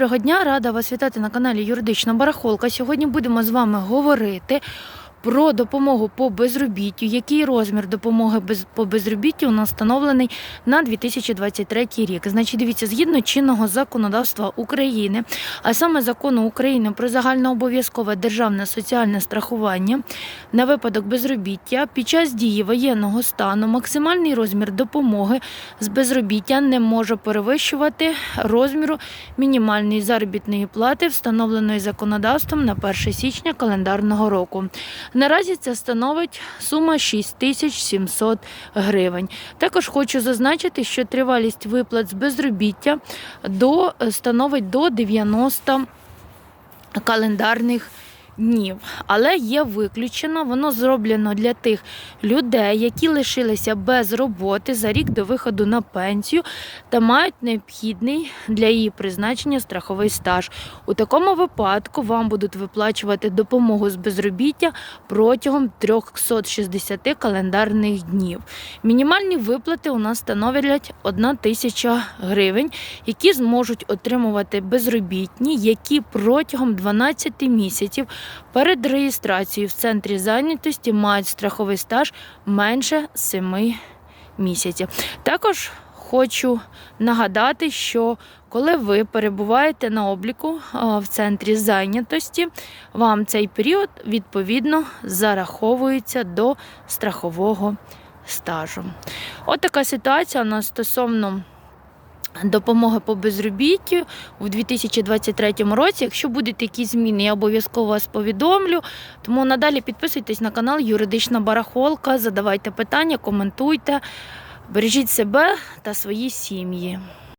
Доброго дня, рада вас вітати на каналі Юридична Барахолка. Сьогодні будемо з вами говорити про допомогу по безробіттю. Який розмір допомоги без- по безробіттю у нас встановлений на 2023 рік? Значить, дивіться, згідно чинного законодавства України, а саме закону України про загальнообов'язкове державне соціальне страхування на випадок безробіття під час дії воєнного стану максимальний розмір допомоги з безробіття не може перевищувати розміру мінімальної заробітної плати, встановленої законодавством на 1 січня календарного року. Наразі це становить сума 6700 гривень. Також хочу зазначити, що тривалість виплат з безробіття до, становить до 90 календарних днів. Але є виключено, воно зроблено для тих людей, які лишилися без роботи за рік до виходу на пенсію та мають необхідний для її призначення страховий стаж. У такому випадку вам будуть виплачувати допомогу з безробіття протягом 360 календарних днів. Мінімальні виплати у нас становлять 1 тисяча гривень, які зможуть отримувати безробітні, які протягом 12 місяців перед реєстрацією в центрі зайнятості мають страховий стаж менше 7 місяців. Також хочу нагадати, що коли ви перебуваєте на обліку в центрі зайнятості, вам цей період відповідно зараховується до страхового стажу. От така ситуація у нас стосовно допомоги по безробіттю у 2023 році. Якщо будуть якісь зміни, я обов'язково вас повідомлю. Тому надалі підписуйтесь на канал Юридична Барахолка, задавайте питання, коментуйте, бережіть себе та свої сім'ї.